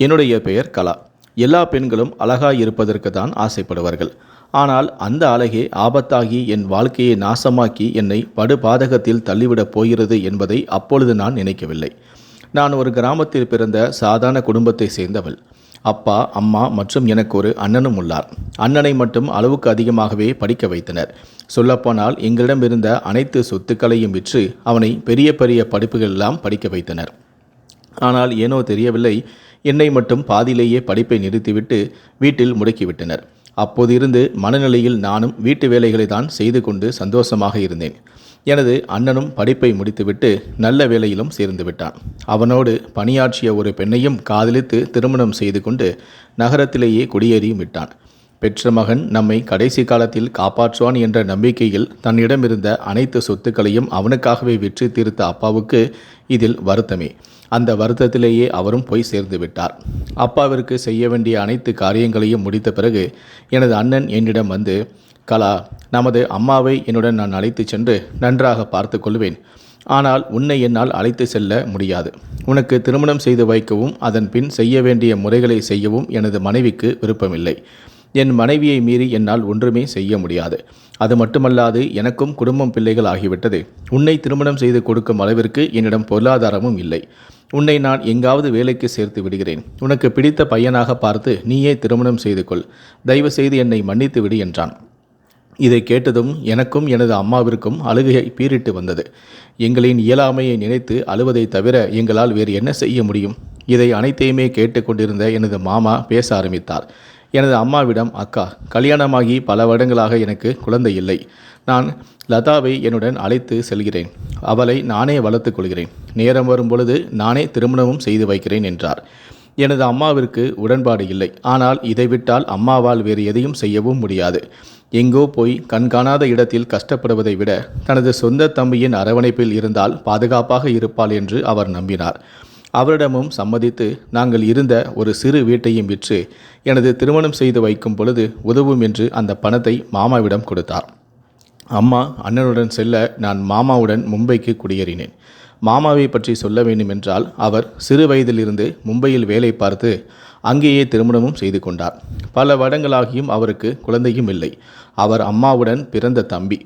என்னுடைய பெயர் கலா. எல்லா பெண்களும் அழகாய் இருப்பதற்கு தான் ஆசைப்படுவார்கள். ஆனால் அந்த அழகே ஆபத்தாகி என் வாழ்க்கையை நாசமாக்கி என்னை படுபாதகத்தில் தள்ளிவிடப் போகிறது என்பதை அப்பொழுது நான் நினைக்கவில்லை. நான் ஒரு கிராமத்தில் பிறந்த சாதாரண குடும்பத்தை சேர்ந்தவள். அப்பா அம்மா மற்றும் எனக்கு ஒரு அண்ணனும் உள்ளார். அண்ணனை மட்டும் அளவுக்கு அதிகமாகவே படிக்க வைத்தனர். சொல்லப்போனால் எங்களிடம் இருந்த அனைத்து சொத்துக்களையும் விற்று அவனை பெரிய பெரிய படிப்புகள் எல்லாம் படிக்க வைத்தனர். ஆனால் ஏனோ தெரியவில்லை என்னை மட்டும் பாதியிலேயே படிப்பை நிறுத்திவிட்டு வீட்டில் முடக்கிவிட்டனர். அப்போதிருந்து மனநிலையில் நானும் வீட்டு வேலைகளை தான் செய்து கொண்டு சந்தோஷமாக இருந்தேன். எனது அண்ணனும் படிப்பை முடித்துவிட்டு நல்ல வேலையிலும் சேர்ந்து விட்டான். அவனோடு பணியாற்றிய ஒரு பெண்ணையும் காதலித்து திருமணம் செய்து கொண்டு நகரத்திலேயே குடியேறியும் விட்டான். பெற்ற மகன் நம்மை கடைசி காலத்தில் காப்பாற்றுவான் என்ற நம்பிக்கையில் தன்னிடமிருந்த அனைத்து சொத்துக்களையும் அவனுக்காகவே விற்று தீர்த்த அப்பாவுக்கு இதில் வருத்தமே. அந்த வருத்தத்திலேயே அவரும் போய் சேர்ந்து விட்டார். அப்பாவிற்கு செய்ய வேண்டிய அனைத்து காரியங்களையும் முடித்த பிறகு எனது அண்ணன் என்னிடம் வந்து கலா நமது அம்மாவை என்னுடன் நான் அழைத்துச் சென்று நன்றாக பார்த்து கொள்வேன். ஆனால் உன்னை என்னால் அழைத்து செல்ல முடியாது. உனக்கு திருமணம் செய்து வைக்கவும் அதன் பின் செய்ய வேண்டிய முறைகளை செய்யவும் எனது மனைவிக்கு விருப்பமில்லை. என் மனைவியை மீறி என்னால் ஒன்றுமே செய்ய முடியாது. அது மட்டுமல்லாது எனக்கும் குடும்பம் பிள்ளைகள் ஆகிவிட்டது. உன்னை திருமணம் செய்து கொடுக்கும் அளவிற்கு என்னிடம் பொருளாதாரமும் இல்லை. உன்னை நான் எங்காவது வேலைக்கு சேர்த்து விடுகிறேன். உனக்கு பிடித்த பையனாக பார்த்து நீயே திருமணம் செய்து கொள். தயவு செய்து என்னை மன்னித்து விடு என்றான். இதை கேட்டதும் எனக்கும் எனது அம்மாவிற்கும் அழுகையை பீறிட்டு வந்தது. எங்களின் இயலாமையை நினைத்து அழுவதை தவிர எங்களால் வேறு என்ன செய்ய முடியும்? இதை அனைத்தையுமே கேட்டுக்கொண்டிருந்த எனது மாமா பேச ஆரம்பித்தார். எனது அம்மாவிடம் அக்கா கல்யாணமாகி பல வருடங்களாக எனக்கு குழந்தை இல்லை. நான் லதாவை என்னுடன் அழைத்து செல்கிறேன். அவளை நானே வளர்த்துக் கொள்கிறேன். நேரம் வரும் பொழுது நானே திருமணமும் செய்து வைக்கிறேன் என்றார். எனது அம்மாவிற்கு உடன்பாடு இல்லை. ஆனால் இதை விட்டால் அம்மாவால் வேறு எதையும் செய்யவும் முடியாது. எங்கோ போய் கண்காணாத இடத்தில் கஷ்டப்படுவதை விட தனது சொந்த தம்பியின் அரவணைப்பில் இருந்தால் பாதுகாப்பாக இருப்பாள் என்று அவர் நம்பினார். அவரிடமும் சம்மதித்து நாங்கள் இருந்த ஒரு சிறு வீட்டையும் விற்று எனது திருமணம் செய்து வைக்கும் பொழுது உதவும் என்று அந்த பணத்தை மாமாவிடம் கொடுத்தார். அம்மா அண்ணனுடன் செல்ல நான் மாமாவுடன் மும்பைக்கு குடியேறினேன். மாமாவை பற்றி சொல்ல வேண்டுமென்றால் அவர் சிறு வயதிலிருந்து மும்பையில் வேலை பார்த்து அங்கேயே திருமணமும் செய்து கொண்டார். பல வருடங்களாகியும் அவருக்கு குழந்தையும் இல்லை. அவர் அம்மாவுடன் பிறந்த தம்பி.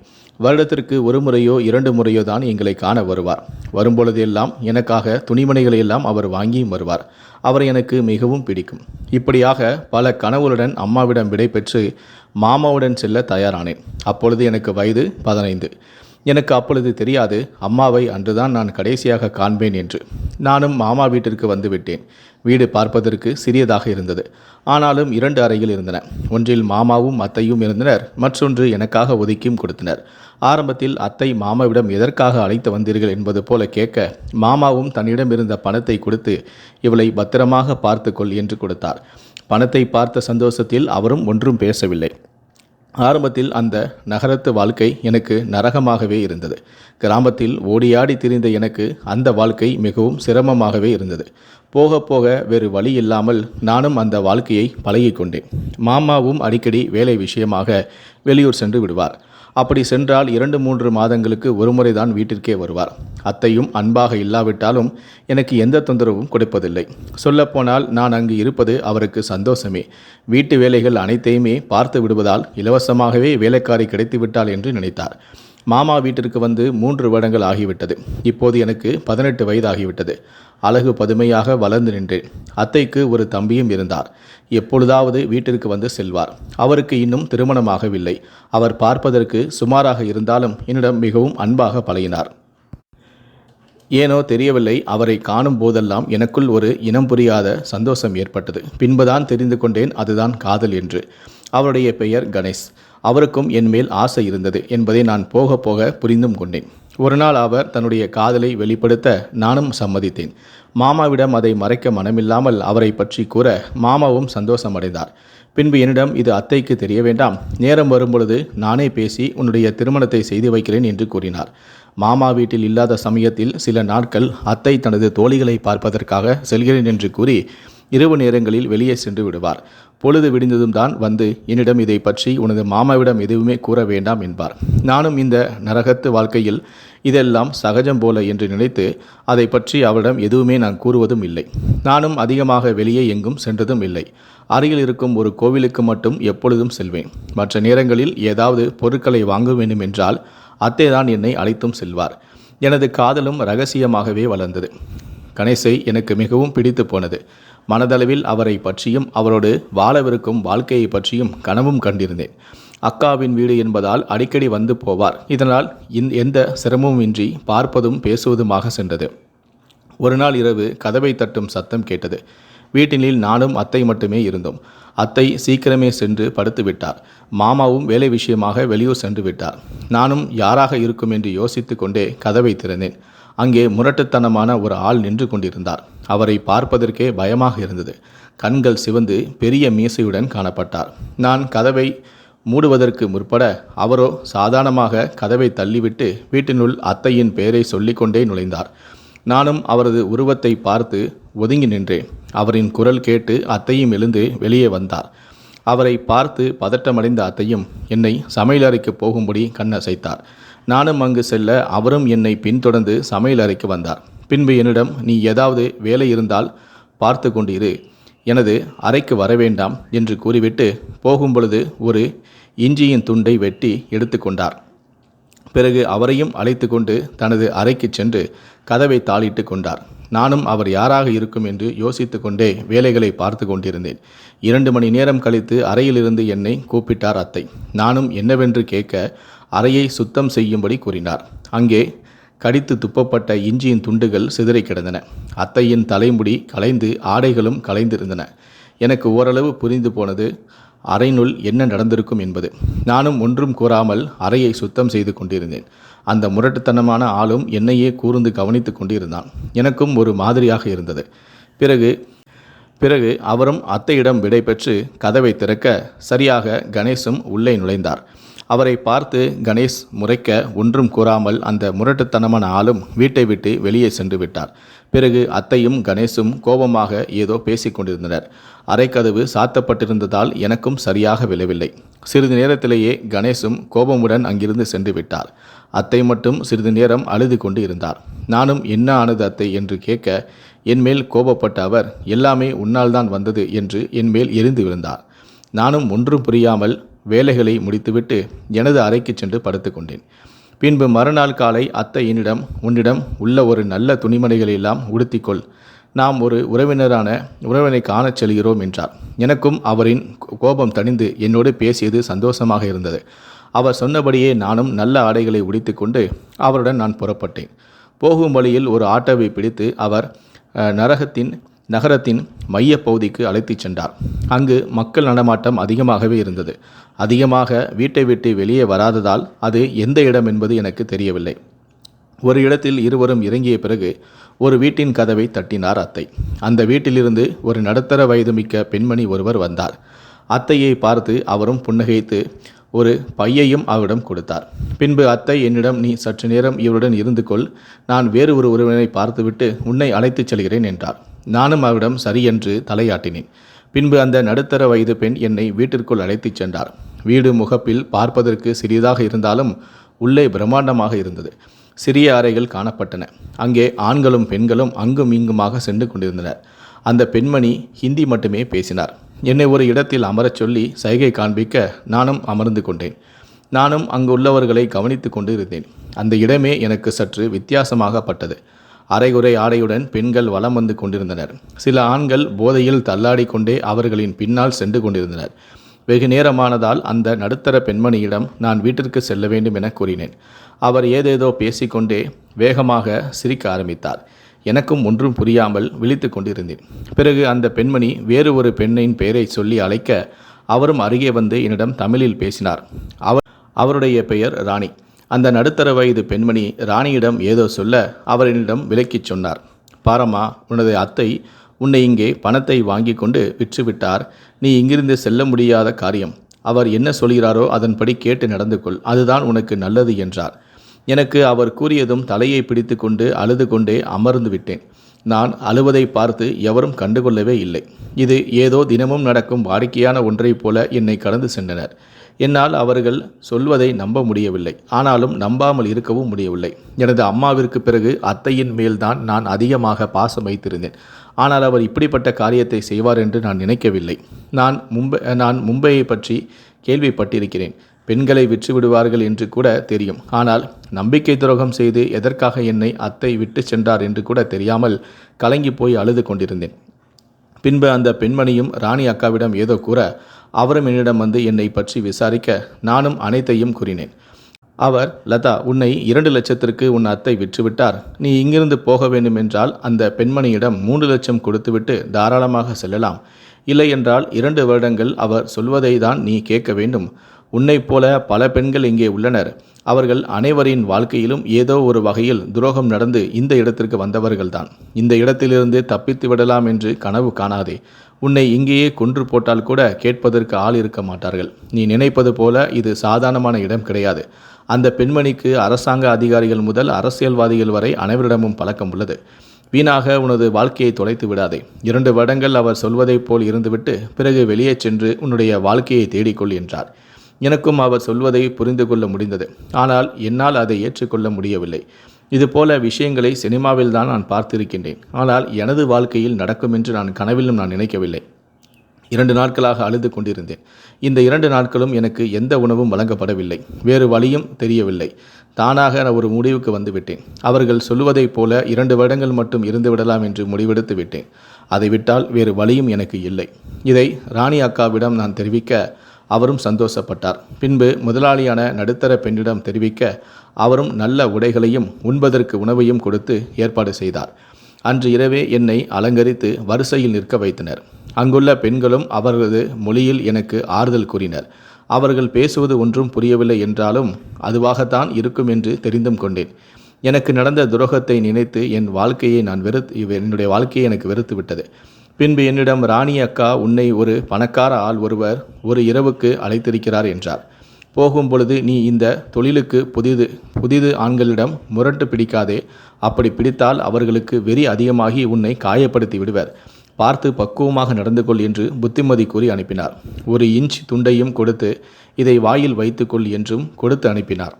வருடத்திற்கு ஒரு முறையோ இரண்டு முறையோ தான் எங்களை காண வருவார். வரும்பொழுதெல்லாம் எனக்காக துணிமணிகளை எல்லாம் அவர் வாங்கியும் வருவார். அவர் எனக்கு மிகவும் பிடிக்கும். இப்படியாக பல கனவுகளுடன் அம்மாவிடம் விடைபெற்று மாமாவுடன் செல்ல தயாரானேன். அப்பொழுது எனக்கு வயது பதினைந்து. எனக்கு அப்பொழுது தெரியாது அம்மாவை அன்றுதான் நான் கடைசியாக காண்பேன் என்று. நானும் மாமா வீட்டிற்கு வந்துவிட்டேன் வீடு பார்ப்பதற்கு சிறியதாக இருந்தது. ஆனாலும் இரண்டு அறைகள் இருந்தன. ஒன்றில் மாமாவும் அத்தையும் இருந்தனர் மற்றொன்று எனக்காக ஒதுக்கியும் கொடுத்தனர். ஆரம்பத்தில் அத்தை மாமாவிடம் எதற்காக அழைத்து வந்தீர்கள் என்பது போல கேட்க மாமாவும் தன்னிடம் இருந்த பணத்தை கொடுத்து இவளை பத்திரமாக பார்த்துக்கொள் என்று கொடுத்தார். பணத்தை பார்த்த சந்தோஷத்தில் அவரும் ஒன்றும் பேசவில்லை. ஆரம்பத்தில் அந்த நகரத்து வாழ்க்கை எனக்கு நரகமாகவே இருந்தது. கிராமத்தில் ஓடியாடி திரிந்த எனக்கு அந்த வாழ்க்கை மிகவும் சிரமமாகவே இருந்தது. போக போக வேறு வழி இல்லாமல் நானும் அந்த வாழ்க்கையை பழகிக்கொண்டேன். மாமாவும் அடிக்கடி வேலை விஷயமாக வெளியூர் சென்று விடுவார். அப்படி சென்றால் இரண்டு மூன்று மாதங்களுக்கு ஒருமுறை தான் வீட்டிற்கே வருவார். அத்தையும் அன்பாக இல்லாவிட்டாலும் எனக்கு எந்த தொந்தரவும் கொடுப்பதில்லை. சொல்லப்போனால் நான் அங்கு இருப்பது அவருக்கு சந்தோஷமே. வீட்டு வேலைகள் அனைத்தையுமே பார்த்து விடுவதால் இலவசமாகவே வேலைக்காரி கிடைத்துவிட்டாள் என்று நினைத்தார். மாமா வீட்டிற்கு வந்து மூன்று வருடங்கள் ஆகிவிட்டது. இப்போது எனக்கு பதினெட்டு வயதாகிவிட்டது. அழகு பதுமையாக வளர்ந்து நின்றேன். அத்தைக்கு ஒரு தம்பியும் இருந்தார். எப்பொழுதாவது வீட்டிற்கு வந்து செல்வார். அவருக்கு இன்னும் திருமணமாகவில்லை. அவர் பார்ப்பதற்கு சுமாராக இருந்தாலும் என்னிடம் மிகவும் அன்பாக பழகினார். ஏனோ தெரியவில்லை. அவரை காணும் போதெல்லாம் எனக்குள் ஒரு இனம் புரியாத சந்தோஷம் ஏற்பட்டது. பின்புதான் தெரிந்து கொண்டேன். அதுதான் காதல் என்று. அவருடைய பெயர் கணேஷ். அவருக்கும் என் மேல் ஆசை இருந்தது என்பதை நான் போக போக புரிந்தும் கொண்டேன். ஒரு நாள் அவர் தன்னுடைய காதலை வெளிப்படுத்த நானும் சம்மதித்தேன். மாமாவிடம் அதை மறைக்க மனமில்லாமல் அவரை பற்றி கூற மாமாவும் சந்தோஷமடைந்தார். பின்பு என்னிடம் இது அத்தைக்கு தெரிய வேண்டாம். நேரம் வரும்பொழுது நானே பேசி உன்னுடைய திருமணத்தை செய்து வைக்கிறேன் என்று கூறினார். மாமா வீட்டில் இல்லாத சமயத்தில் சில நாட்கள் அத்தை தனது தோழிகளை பார்ப்பதற்காக செல்கிறேன் என்று கூறி இரவு நேரங்களில் வெளியே சென்று விடுவார். பொழுது விடிந்ததும் தான் வந்து என்னிடம் இதை பற்றி உனது மாமாவிடம் எதுவுமே கூற வேண்டாம் என்பார். நானும் இந்த நரகத்து வாழ்க்கையில் இதெல்லாம் சகஜம் போல என்று நினைத்து அதை பற்றி அவரிடம் எதுவுமே நான் கூறுவதும் இல்லை. நானும் அதிகமாக வெளியே எங்கும் சென்றதும் இல்லை. அருகில் இருக்கும் ஒரு கோவிலுக்கு மட்டும் எப்பொழுதும் செல்வேன். மற்ற நேரங்களில் ஏதாவது பொருட்களை வாங்க வேண்டும் என்றால் அத்தேதான் என்னை அழைத்தும் செல்வார். எனது காதலும் ரகசியமாகவே வளர்ந்தது. கணேசை எனக்கு மிகவும் பிடித்து போனது. மனதளவில் அவரை பற்றியும் அவரோடு வாழவிருக்கும் வாழ்க்கையை பற்றியும் கனவும் கண்டிருந்தேன். அக்காவின் வீடு என்பதால் அடிக்கடி வந்து போவார். இதனால் இந் எந்த சிரமமும் இன்றி பார்ப்பதும் பேசுவதுமாக சென்றது. ஒரு நாள் இரவு கதவை தட்டும் சத்தம் கேட்டது. வீட்டினில் நானும் அத்தை மட்டுமே இருந்தோம். அத்தை சீக்கிரமே சென்று படுத்து விட்டார். மாமாவும் வேலை விஷயமாக வெளியூர் சென்று விட்டார். நானும் யாராக இருக்கும் என்று யோசித்து கொண்டே கதவை திறந்தேன். அங்கே முரட்டுத்தனமான ஒரு ஆள் நின்று கொண்டிருந்தார். அவரை பார்ப்பதற்கே பயமாக இருந்தது. கண்கள் சிவந்து பெரிய மீசையுடன் காணப்பட்டார். நான் கதவை மூடுவதற்கு முற்பட அவரோ சாதாரணமாக கதவை தள்ளிவிட்டு வீட்டினுள் அத்தையின் பெயரை சொல்லிக்கொண்டே நுழைந்தார். நானும் அவரது உருவத்தை பார்த்து ஒதுங்கி நின்றேன். அவரின் குரல் கேட்டு அத்தையும் எழுந்து வெளியே வந்தார். அவரை பார்த்து பதட்டமடைந்த அத்தையும் என்னை சமையலறைக்கு போகும்படி கண்ணசைத்தார். நானும் அங்கு செல்ல அவரும் என்னை பின்தொடர்ந்து சமையல் அறைக்கு வந்தார். பின்பு என்னிடம் நீ ஏதாவது வேலை இருந்தால் பார்த்து கொண்டிரு. எனது அறைக்கு வரவேண்டாம் என்று கூறிவிட்டு போகும்பொழுது ஒரு இஞ்சியின் துண்டை வெட்டி எடுத்துக்கொண்டார் பிறகு அவரையும் அழைத்து கொண்டு தனது அறைக்கு சென்று கதவை தாளிட்டு கொண்டார். நானும் அவர் யாராக இருக்கும் என்று யோசித்து கொண்டே வேலைகளை பார்த்து கொண்டிருந்தேன். இரண்டு மணி நேரம் கழித்து அறையிலிருந்து என்னை கூப்பிட்டார் அத்தை. நானும் என்னவென்று கேட்க அறையை சுத்தம் செய்யும்படி கூறினார். அங்கே கடித்து துப்பப்பட்ட இஞ்சியின் துண்டுகள் சிதறி கிடந்தன. அத்தையின் தலைமுடி கலைந்து ஆடைகளும் கலைந்திருந்தன. எனக்கு ஓரளவு புரிந்து போனது அறையினுள் என்ன நடந்திருக்கும் என்பது. நானும் ஒன்றும் கூறாமல் அறையை சுத்தம் செய்து கொண்டிருந்தேன். அந்த முரட்டுத்தனமான ஆளும் என்னையே கூர்ந்து கவனித்துக் கொண்டிருந்தான். எனக்கும் ஒரு மாதிரியாக இருந்தது. பிறகு பிறகு அவரும் அத்தையிடம் விடை பெற்று கதவை திறக்க சரியாக கணேசும் உள்ளே நுழைந்தார். அவரை பார்த்து கணேஷ் முறைக்க ஒன்றும் கூறாமல் அந்த முரட்டுத்தனமான ஆளும் வீட்டை விட்டு வெளியே சென்று விட்டார். பிறகு அத்தையும் கணேசும் கோபமாக ஏதோ பேசிக்கொண்டிருந்தனர் அரைக்கதவு சாத்தப்பட்டிருந்ததால் எனக்கும் சரியாக விழவில்லை சிறிது நேரத்திலேயே கணேசும் கோபமுடன் அங்கிருந்து சென்று விட்டார். அத்தை மட்டும் சிறிது நேரம் அழுது கொண்டு இருந்தார். நானும் என்ன ஆனது அத்தை என்று கேட்க என்மேல் கோபப்பட்ட அவர் எல்லாமே உன்னால் தான் வந்தது என்று என்மேல் எரிந்து விழுந்தார். நானும் ஒன்றும் புரியாமல் வேலைகளை முடித்துவிட்டு எனது அறைக்கு சென்று படுத்துக்கொண்டேன் பின்பு மறுநாள் காலை அத்தையினிடம் உன்னிடம் உள்ள ஒரு நல்ல துணிமணிகளை எல்லாம் உடுத்திக்கொள். நாம் ஒரு உறவினரான உறவினை காணச் செல்கிறோம் என்றார். எனக்கும் அவரின் கோபம் தணிந்து என்னோடு பேசியது சந்தோஷமாக இருந்தது. அவர் சொன்னபடியே நானும் நல்ல ஆடைகளை உடித்துக்கொண்டு அவருடன் நான் புறப்பட்டேன். போகும் வழியில் ஒரு ஆட்டோவை பிடித்து அவர் நரகத்தின் நகரத்தின் மையப்பகுதிக்கு அழைத்துச் சென்றார். அங்கு மக்கள் நடமாட்டம் அதிகமாகவே இருந்தது. அதிகமாக வீட்டை விட்டு வெளியே வராததால் அது எந்த இடம் என்பது எனக்கு தெரியவில்லை. ஒரு இடத்தில் இருவரும் இறங்கிய பிறகு ஒரு வீட்டின் கதவை தட்டினார் அத்தை. அந்த வீட்டிலிருந்து ஒரு நடுத்தர வயது மிக்க பெண்மணி ஒருவர் வந்தார். அத்தையை பார்த்து அவரும் புன்னகைத்து ஒரு பையையும் அவரிடம் கொடுத்தார். பின்பு அத்தை என்னிடம் நீ சற்று நேரம் இவருடன் இருந்து கொள். நான் வேறு ஒரு உறவினரை பார்த்துவிட்டு உன்னை அழைத்துச் செல்கிறேன் என்றார். நானும் அவரிடம் சரியென்று தலையாட்டினேன். பின்பு அந்த நடுத்தர வயது பெண் என்னை வீட்டிற்குள் அழைத்துச் சென்றார். வீடு முகப்பில் பார்ப்பதற்கு சிறியதாக இருந்தாலும் உள்ளே பிரம்மாண்டமாக இருந்தது. சிறிய அறைகள் காணப்பட்டன. அங்கே ஆண்களும் பெண்களும் அங்கும் இங்குமாக சென்று கொண்டிருந்தனர். அந்த பெண்மணி ஹிந்தி மட்டுமே பேசினார். என்னை ஒரு இடத்தில் அமரச் சொல்லி சைகை காண்பிக்க நானும் அமர்ந்து கொண்டேன். நானும் அங்கு உள்ளவர்களை கவனித்து கொண்டு இருந்தேன் அந்த இடமே எனக்கு சற்று வித்தியாசமாகப்பட்டது. அரைகுறை ஆடையுடன் பெண்கள் வலம் வந்து கொண்டிருந்தனர். சில ஆண்கள் போதையில் தள்ளாடி கொண்டே அவர்களின் பின்னால் சென்று கொண்டிருந்தனர். வெகு நேரமானதால் அந்த நடுத்தர பெண்மணியிடம் நான் வீட்டிற்கு செல்ல வேண்டும் என கூறினேன். அவர் ஏதேதோ பேசிக்கொண்டே வேகமாக சிரிக்க ஆரம்பித்தார். எனக்கும் ஒன்றும் புரியாமல் விழித்து கொண்டிருந்தேன். பிறகு அந்த பெண்மணி வேறு ஒரு பெண்ணின் பெயரை சொல்லி அழைக்க அவரும் அருகே வந்து என்னிடம் தமிழில் பேசினார். அவர் அவருடைய பெயர் ராணி. அந்த நடுத்தர வயது பெண்மணி ராணியிடம் ஏதோ சொல்ல அவரிடம் விலக்கிச் சொன்னார். பாரம்மா உனது அத்தை உன்னை இங்கே பணத்தை வாங்கி கொண்டு விற்றுவிட்டார். நீ இங்கிருந்து செல்ல முடியாத காரியம். அவர் என்ன சொல்கிறாரோ அதன்படி கேட்டு நடந்து கொள் அதுதான் உனக்கு நல்லது என்றார். எனக்கு அவர் கூறியதும் தலையை பிடித்து கொண்டு அழுது கொண்டே அமர்ந்து விட்டேன். நான் அழுவதை பார்த்து எவரும் கண்டுகொள்ளவே இல்லை. இது ஏதோ தினமும் நடக்கும் வாடிக்கையான ஒன்றைப் போல என்னை கடந்து சென்றனர். என்னால் அவர்கள் சொல்வதை நம்ப முடியவில்லை. ஆனாலும் நம்பாமல் இருக்கவும் முடியவில்லை. எனது அம்மாவிற்கு பிறகு அத்தையின் மேல்தான் நான் அதிகமாக பாசம் வைத்திருந்தேன். ஆனால் அவர் இப்படிப்பட்ட காரியத்தை செய்வார் என்று நான் நினைக்கவில்லை. நான் மும்பை நான் மும்பையை பற்றி கேள்விப்பட்டிருக்கிறேன். பெண்களை விற்று விடுவார்கள் என்று கூட தெரியும். ஆனால் நம்பிக்கை துரோகம் செய்து எதற்காக என்னை அத்தை விட்டு சென்றார் என்று கூட தெரியாமல் கலங்கி போய் அழுது கொண்டிருந்தேன். பின்பு அந்த பெண்மணியும் ராணி அக்காவிடம் ஏதோ கூற அவரும் என்னிடம் வந்து என்னை பற்றி விசாரிக்க நானும் அனைத்தையும் கூறினேன். அவர் லதா உன்னை இரண்டு லட்சத்திற்கு உன் அத்தை விற்றுவிட்டார். நீ இங்கிருந்து போக வேண்டும் என்றால் அந்த பெண்மணியிடம் மூன்று லட்சம் கொடுத்துவிட்டு தாராளமாக செல்லலாம். இல்லை என்றால் இரண்டு வருடங்கள் அவர் சொல்வதை தான் நீ கேட்க வேண்டும். உன்னைப் போல பல பெண்கள் இங்கே உள்ளனர். அவர்கள் அனைவரின் வாழ்க்கையிலும் ஏதோ ஒரு வகையில் துரோகம் நடந்து இந்த இடத்திற்கு வந்தவர்கள்தான். இந்த இடத்திலிருந்து தப்பித்து விடலாம் என்று கனவு காணாதே. உன்னை இங்கேயே கொன்று போட்டால் கூட கேட்பதற்கு ஆள் இருக்க மாட்டார்கள். நீ நினைப்பது போல இது சாதாரணமான இடம் கிடையாது. அந்த பெண்மணிக்கு அரசாங்க அதிகாரிகள் முதல் அரசியல்வாதிகள் வரை அனைவரிடமும் பழக்கம் உள்ளது. வீணாக உனது வாழ்க்கையை தொலைத்து விடாதே. இரண்டு வருடங்கள் அவர் சொல்வதைப் போல் இருந்துவிட்டு பிறகு வெளியே சென்று உன்னுடைய வாழ்க்கையை தேடிக்கொள் என்றார். எனக்கும் அவர் சொல்வதை புரிந்து கொள்ள முடிந்தது. ஆனால் என்னால் அதை ஏற்றுக்கொள்ள முடியவில்லை. இதுபோல விஷயங்களை சினிமாவில் தான் நான் பார்த்திருக்கின்றேன். ஆனால் எனது வாழ்க்கையில் நடக்கும் என்று நான் கனவிலும் நான் நினைக்கவில்லை. இரண்டு நாட்களாக அழுது கொண்டிருந்தேன். இந்த இரண்டு நாட்களும் எனக்கு எந்த உணவும் வழங்கப்படவில்லை. வேறு வழியும் தெரியவில்லை. தானாக நான் ஒரு முடிவுக்கு வந்துவிட்டேன் அவர்கள் சொல்லுவதைப் போல இரண்டு வருடங்கள் மட்டும் இருந்து விடலாம் என்று முடிவெடுத்து விட்டேன். அதை விட்டால் வேறு வழியும் எனக்கு இல்லை. இதை ராணி அக்காவிடம் நான் தெரிவிக்க அவரும் சந்தோஷப்பட்டார். பின்பு முதலாளியான நடுத்தர பெண்ணிடம் தெரிவிக்க அவரும் நல்ல உடைகளையும் உண்பதற்கு உணவையும் கொடுத்து ஏற்பாடு செய்தார். அன்று இரவே என்னை அலங்கரித்து வரிசையில் நிற்க வைத்தனர். அங்குள்ள பெண்களும் அவர்களது மொழியில் எனக்கு ஆறுதல் கூறினர். அவர்கள் பேசுவது ஒன்றும் புரியவில்லை என்றாலும் அதுவாகத்தான் இருக்கும் என்று தெரிந்தும் கொண்டேன். எனக்கு நடந்த துரோகத்தை நினைத்து என் வாழ்க்கையை நான் வெறுத்து என்னுடைய வாழ்க்கையை எனக்கு வெறுத்து விட்டது. பின்பு என்னிடம் ராணி அக்கா உன்னை ஒரு பணக்கார ஆள் ஒருவர் ஒரு இரவுக்கு அழைத்திருக்கிறார் என்றார். போகும் பொழுது நீ இந்த தொழிலுக்கு புதிது புதிது ஆண்களிடம் முரட்டு பிடிக்காதே. அப்படி பிடித்தால் அவர்களுக்கு வெறி அதிகமாகி உன்னை காயப்படுத்தி விடுவர். பார்த்து பக்குவமாக நடந்து கொள் என்று புத்திமதி கூறி அனுப்பினார். ஒரு இன்ச் துண்டையும் கொடுத்து இதை வாயில் வைத்துக்கொள் என்றும் கொடுத்து அனுப்பினார்.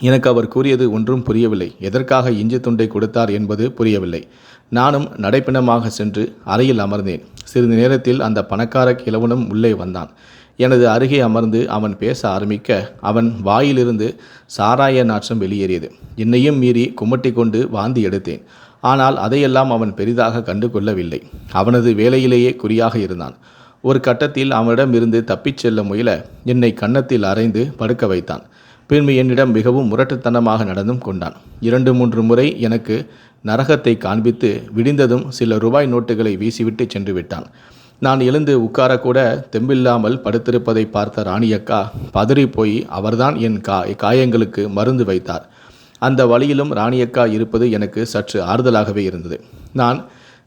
எனக்கு அவர் கூறியது ஒன்றும் புரியவில்லை. எதற்காக இஞ்சி துண்டை கொடுத்தார் என்பது புரியவில்லை. நானும் நடைப்பிணமாக சென்று அறையில் அமர்ந்தேன். சிறிது நேரத்தில் அந்த பணக்கார கிழவனும் உள்ளே வந்தான். எனது அருகே அமர்ந்து அவன் பேச ஆரம்பிக்க அவன் வாயிலிருந்து சாராய நாற்றம் வெளியேறியது. என்னையும் மீறி குமட்டி கொண்டு வாந்தி எடுத்தேன். ஆனால் அதையெல்லாம் அவன் பெரிதாக கண்டு கொள்ளவில்லை. அவனது வேலையிலேயே குறியாக இருந்தான். ஒரு கட்டத்தில் அவனிடம் இருந்து தப்பிச் செல்ல முயல என்னை கன்னத்தில் அரைந்து படுக்க வைத்தான். பின்பு என்னிடம் மிகவும் முரட்டுத்தனமாக நடந்தும் கொண்டான். இரண்டு மூன்று முறை எனக்கு நரகத்தை காண்பித்து விடிந்ததும் சில ரூபாய் நோட்டுகளை வீசிவிட்டு சென்று விட்டான் நான் எழுந்து உட்காரக்கூட தெம்பில்லாமல் படுத்திருப்பதை பார்த்த ராணியக்கா பதறி போய் அவர்தான் என் கா காயங்களுக்கு மருந்து வைத்தார். அந்த வழியிலும் ராணியக்கா இருப்பது எனக்கு சற்று ஆறுதலாகவே இருந்தது. நான்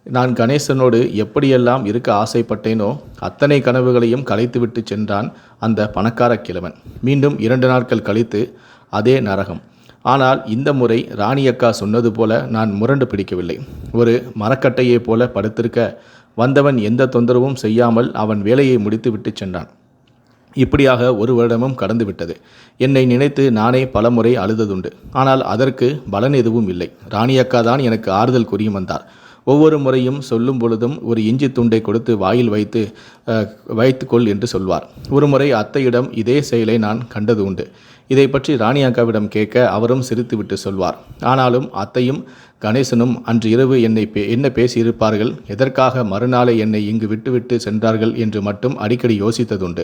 நான் கணேசனோடு எப்படியெல்லாம் இருக்க ஆசைப்பட்டேனோ அத்தனை கனவுகளையும் கலைத்துவிட்டு சென்றான் அந்த பணக்கார கிழவன் மீண்டும் இரண்டு நாட்கள் கழித்து அதே நரகம். ஆனால் இந்த முறை ராணியக்கா சொன்னது போல நான் முரண்டு பிடிக்கவில்லை. ஒரு மரக்கட்டையைப் போல படுத்திருக்க வந்தவன் எந்த தொந்தரவும் செய்யாமல் அவன் வேலையை முடித்துவிட்டு சென்றான். இப்படியாக ஒரு வருடமும் கடந்து விட்டது. என்னை நினைத்து நானே பலமுறை அழுததுண்டு. ஆனால் அதற்கு பலன் எதுவும் இல்லை. ராணியக்கா தான் எனக்கு ஆறுதல் கூறியும் வந்தார். ஒவ்வொரு முறையும் சொல்லும் பொழுதும் ஒரு இஞ்சி துண்டை கொடுத்து வாயில் வைத்து அஹ், வைத்துக்கொள் என்று சொல்வார். ஒரு முறை அத்தையிடம் இதே செயலை நான் கண்டது உண்டு. இதை பற்றி ராணியாக்காவிடம் கேட்க அவரும் சிரித்துவிட்டு சொல்வார். ஆனாலும் அத்தையும் கணேசனும் அன்று இரவு என்னை பே என்ன பேசியிருப்பார்கள்? எதற்காக மறுநாளை என்னை இங்கு விட்டுவிட்டு சென்றார்கள் என்று மட்டும் அடிக்கடி யோசித்ததுண்டு.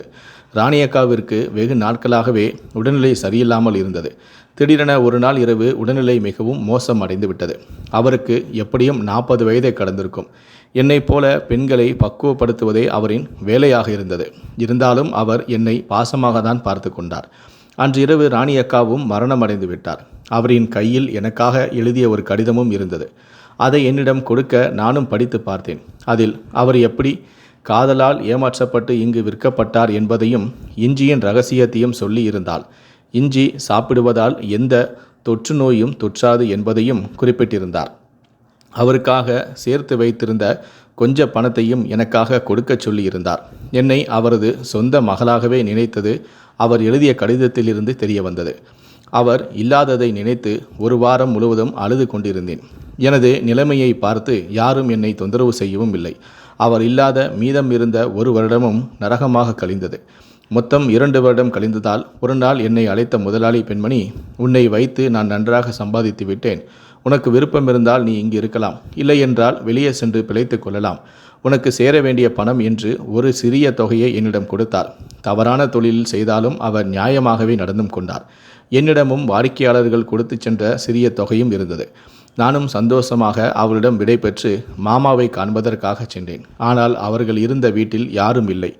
ராணியக்காவிற்கு வெகு நாட்களாகவே உடல்நிலை சரியில்லாமல் இருந்தது. திடீரென ஒரு நாள் இரவு உடல்நிலை மிகவும் மோசம் அடைந்து விட்டது அவருக்கு எப்படியும் நாற்பது வயதை கடந்திருக்கும். என்னைப் போல பெண்களை பக்குவப்படுத்துவதே அவரின் வேலையாக இருந்தது. இருந்தாலும் அவர் என்னை பாசமாக தான் பார்த்து கொண்டார். அன்று இரவு ராணி அக்காவும் மரணமடைந்து விட்டார். அவரின் கையில் எனக்காக எழுதிய ஒரு கடிதமும் இருந்தது. அதை என்னிடம் கொடுக்க நானும் படித்து பார்த்தேன். அதில் அவர் எப்படி காதலால் ஏமாற்றப்பட்டு இங்கு விற்கப்பட்டார் என்பதையும் இஞ்சியின் ரகசியத்தையும் சொல்லி இருந்தால் இஞ்சி சாப்பிடுவதால் எந்த தொற்று நோயும் தொற்றாது என்பதையும் குறிப்பிட்டிருந்தார். அவருக்காக சேர்த்து வைத்திருந்த கொஞ்ச பணத்தையும் எனக்காக கொடுக்கச் சொல்லியிருந்தார். என்னை அவரது சொந்த மகளாகவே நினைத்தது அவர் எழுதிய கடிதத்திலிருந்து தெரிய வந்தது அவர் இல்லாததை நினைத்து ஒரு வாரம் முழுவதும் அழுது கொண்டிருந்தேன். எனது நிலைமையை பார்த்து யாரும் என்னை தொந்தரவு செய்யவும் இல்லை. அவர் இல்லாத மீதம் இருந்த ஒரு வருடமும் நரகமாக கழிந்தது. மொத்தம் இரண்டு வருடம் கழிந்ததால் ஒரு நாள் என்னை அழைத்த முதலாளி பெண்மணி உன்னை வைத்து நான் நன்றாக சம்பாதித்து விட்டேன். உனக்கு விருப்பம் இருந்தால் நீ இங்கு இருக்கலாம். இல்லை என்றால் வெளியே சென்று பிழைத்துக் கொள்ளலாம். உனக்கு சேர வேண்டிய பணம் என்று ஒரு சிறிய தொகையை என்னிடம் கொடுத்தார். தவறான தொழிலில் செய்தாலும் அவர் நியாயமாகவே நடந்தும் கொண்டார். என்னிடமும் வாடிக்கையாளர்கள் கொடுத்து சென்ற சிறிய தொகையும் இருந்தது. நானும் சந்தோஷமாக அவரிடம் விடை பெற்று மாமாவை காண்பதற்காக சென்றேன். ஆனால் அவர்கள் இருந்த வீட்டில் யாரும் இல்லை.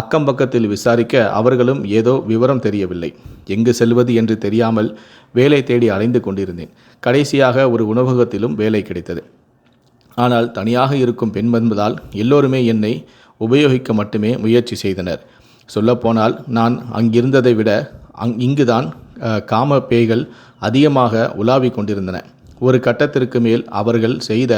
அக்கம் பக்கத்தில் விசாரிக்க அவர்களும் ஏதோ விவரம் தெரியவில்லை. எங்கு செல்வது என்று தெரியாமல் வேலை தேடி அலைந்து கொண்டிருந்தேன். கடைசியாக ஒரு உணவகத்திலும் வேலை கிடைத்தது. ஆனால் தனியாக இருக்கும் பெண் என்பதால் எல்லோருமே என்னை உபயோகிக்க மட்டுமே முயற்சி செய்தனர். சொல்லப்போனால் நான் அங்கிருந்ததை விட அங் இங்குதான் காம பேய்கள் அதிகமாக உலாவிக் கொண்டிருந்தன. ஒரு கட்டத்திற்கு மேல் அவர்கள் செய்த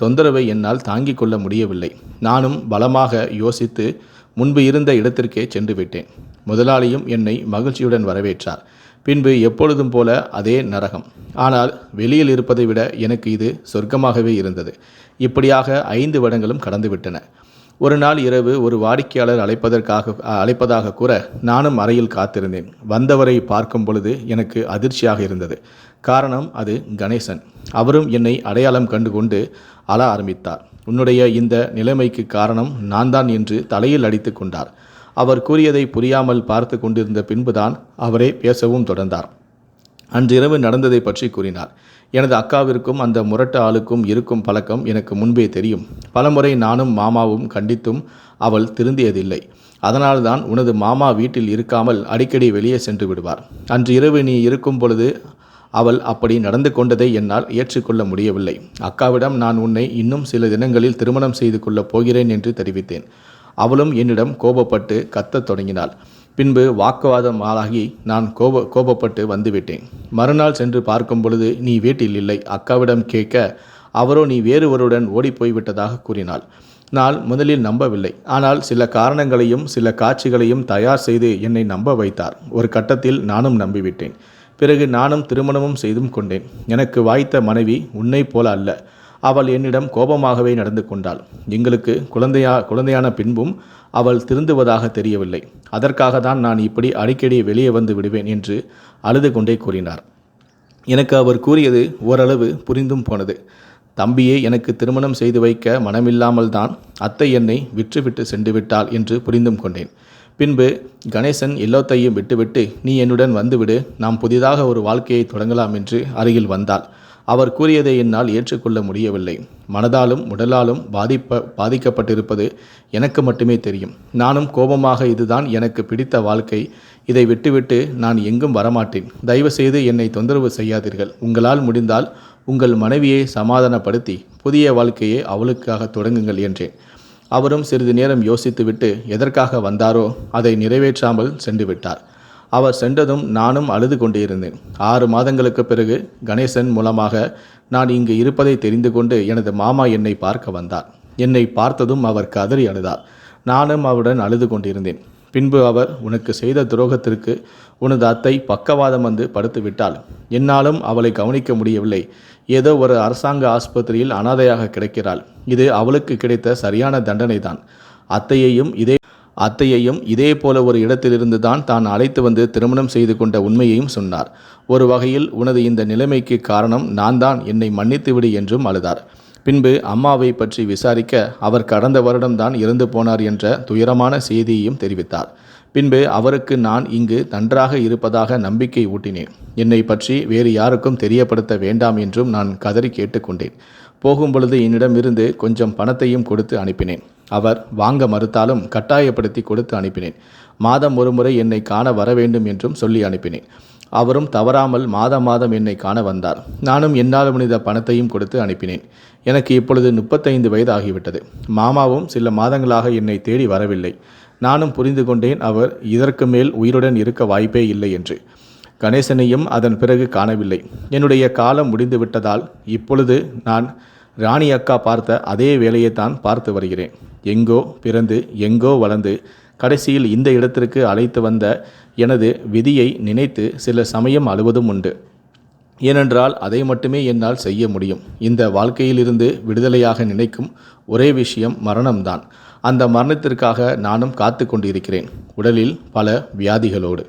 தொந்தரவை என்னால் தாங்கிக் கொள்ள முடியவில்லை. நானும் பலமாக யோசித்து முன்பு இருந்த இடத்திற்கே சென்று விட்டேன். முதலாளியும் என்னை மகிழ்ச்சியுடன் வரவேற்றார். பின்பு எப்பொழுதும் போல அதே நரகம். ஆனால் வெளியில் இருப்பதை விட எனக்கு இது சொர்க்கமாகவே இருந்தது. இப்படியாக ஐந்து வருடங்களும் கடந்துவிட்டன ஒரு நாள் இரவு ஒரு வாடிக்கையாளர் அழைப்பதற்காக அழைப்பதாக கூற நானும் அறையில் காத்திருந்தேன். வந்தவரை பார்க்கும் பொழுது எனக்கு அதிர்ச்சியாக இருந்தது. காரணம் அது கணேசன். அவரும் என்னை அடையாளம் கண்டுகொண்டு அழ ஆரம்பித்தார். உன்னுடைய இந்த நிலைமைக்கு காரணம் நான் தான் என்று தலையில் அடித்து கொண்டார். அவர் கூறியதை புரியாமல் பார்த்து கொண்டிருந்த பின்புதான் அவரே பேசவும் தொடர்ந்தார். அன்றிரவு நடந்ததை பற்றி கூறினார். எனது அக்காவிற்கும் அந்த முரட்டு ஆளுக்கும் இருக்கும் பழக்கம் எனக்கு முன்பே தெரியும். பலமுறை நானும் மாமாவும் கண்டித்தும் அவள் திருந்தியதில்லை. அதனால்தான் உனது மாமா வீட்டில் இருக்காமல் அடிக்கடி வெளியே சென்று விடுவார். அன்று இரவு நீ இருக்கும் பொழுது அவள் அப்படி நடந்து கொண்டதை என்னால் ஏற்றுக்கொள்ள முடியவில்லை. அக்காவிடம் நான் உன்னை இன்னும் சில தினங்களில் திருமணம் செய்து கொள்ளப் போகிறேன் என்று தெரிவித்தேன். அவளும் என்னிடம் கோபப்பட்டு கத்தத் தொடங்கினாள். பின்பு வாக்குவாதம் ஆளாகி நான் கோப கோபப்பட்டு வந்துவிட்டேன். மறுநாள் சென்று பார்க்கும் பொழுது நீ வீட்டில் இல்லை. அக்காவிடம் கேட்க அவரோ நீ வேறுவருடன் ஓடிப்போய் விட்டதாக கூறினாள். நான் முதலில் நம்பவில்லை. ஆனால் சில காரணங்களையும் சில காட்சிகளையும் தயார் செய்து என்னை நம்ப வைத்தார். ஒரு கட்டத்தில் நானும் நம்பிவிட்டேன். பிறகு நானும் திருமணமும் செய்தும் கொண்டேன். எனக்கு வாய்த்த மனைவி உன்னைப் போல அல்ல. அவள் என்னிடம் கோபமாகவே நடந்து கொண்டாள். எங்களுக்கு குழந்தையா குழந்தையான பின்பும் அவள் திருந்துவதாக தெரியவில்லை. அதற்காக தான் நான் இப்படி அடிக்கடி வெளியே வந்து விடுவேன் என்று அழுது கொண்டே கூறினார். எனக்கு அவர் கூறியது ஓரளவு புரிந்தும் போனது. தம்பியை எனக்கு திருமணம் செய்து வைக்க மனமில்லாமல் தான் அத்தை என்னை விற்றுவிட்டு சென்று விட்டாள் என்று புரிந்தும் கொண்டேன். பின்பு கணேசன் எல்லோத்தையும் விட்டுவிட்டு நீ என்னுடன் வந்துவிடு நாம் புதிதாக ஒரு வாழ்க்கையை தொடங்கலாம் என்று அருகில் வந்தாள். அவர் கூறியதை என்னால் ஏற்றுக்கொள்ள முடியவில்லை. மனதாலும் உடலாலும் பாதிப்ப பாதிக்கப்பட்டிருப்பது எனக்கு மட்டுமே தெரியும். நானும் கோபமாக இதுதான் எனக்கு பிடித்த வாழ்க்கை இதை விட்டுவிட்டு நான் எங்கும் வரமாட்டேன். தயவுசெய்து என்னை தொந்தரவு செய்யாதீர்கள். உங்களால் முடிந்தால் உங்கள் மனைவியை சமாதானப்படுத்தி புதிய வாழ்க்கையை அவளுக்காக தொடங்குங்கள் என்றேன். அவரும் சிறிது நேரம் யோசித்துவிட்டு எதற்காக வந்தாரோ அதை நிறைவேற்றாமல் சென்று விட்டார் அவர் சென்றதும் நானும் அழுது கொண்டிருந்தேன். ஆறு மாதங்களுக்கு பிறகு கணேசன் மூலமாக நான் இங்கு இருப்பதை தெரிந்து கொண்டு எனது மாமா என்னை பார்க்க வந்தார். என்னை பார்த்ததும் அவர் கதறி அழுதார். நானும் அவருடன் அழுது கொண்டிருந்தேன். பின்பு அவர் உனக்கு செய்த துரோகத்திற்கு உனது அத்தை பக்கவாதம் வந்து படுத்து விட்டாள் என்னாலும் அவளை கவனிக்க முடியவில்லை. ஏதோ ஒரு அரசாங்க ஆஸ்பத்திரியில் அனாதையாக கிடைக்கிறாள். இது அவளுக்கு கிடைத்த சரியான தண்டனை தான் அத்தையையும் இதே அத்தையையும் இதே போல ஒரு இடத்திலிருந்து தான் தான் அழைத்து வந்து திருமணம் செய்து கொண்ட உண்மையையும் சொன்னார். ஒரு வகையில் உனது இந்த நிலைமைக்கு காரணம் நான் தான் என்னை மன்னித்துவிடு என்றும் அழுதார். பின்பு அம்மாவை பற்றி விசாரிக்க அவர் கடந்த வருடம்தான் இறந்து போனார் என்ற துயரமான செய்தியையும் தெரிவித்தார். பின்பு அவருக்கு நான் இங்கு நன்றாக இருப்பதாக நம்பிக்கை ஊட்டினேன். என்னை பற்றி வேறு யாருக்கும் தெரியப்படுத்த வேண்டாம் என்றும் நான் கதறி கேட்டுக்கொண்டேன். போகும்பொழுது என்னிடமிருந்து கொஞ்சம் பணத்தையும் கொடுத்து அனுப்பினேன். அவர் வாங்க மறுத்தாலும் கட்டாயப்படுத்தி கொடுத்து அனுப்பினேன். மாதம் ஒருமுறை என்னை காண வர வேண்டும் என்றும் சொல்லி அனுப்பினேன். அவரும் தவறாமல் மாதம் மாதம் என்னை காண வந்தார். நானும் என்னால் முடிந்த பணத்தையும் கொடுத்து அனுப்பினேன். எனக்கு இப்பொழுது முப்பத்தைந்து வயது ஆகிவிட்டது மாமாவும் சில மாதங்களாக என்னை தேடி வரவில்லை. நானும் புரிந்து கொண்டேன் அவர் இதற்கு மேல் உயிருடன் இருக்க வாய்ப்பே இல்லை என்று. கணேசனையும் அதன் பிறகு காணவில்லை. என்னுடைய காலம் முடிந்து விட்டதால் இப்பொழுது நான் ராணி அக்கா பார்த்த அதே வேலையைத்தான் பார்த்து வருகிறேன். எங்கோ பிறந்து எங்கோ வளர்ந்து கடைசியில் இந்த இடத்திற்கு அழைத்து வந்த எனது விதியை நினைத்து சில சமயம் அழுவதும் உண்டு. ஏனென்றால் அதை மட்டுமே என்னால் செய்ய முடியும். இந்த வாழ்க்கையிலிருந்து விடுதலையாக நினைக்கும் ஒரே விஷயம் மரணம்தான். அந்த மரணத்திற்காக நானும் காத்து கொண்டிருக்கிறேன் உடலில் பல வியாதிகளோடு.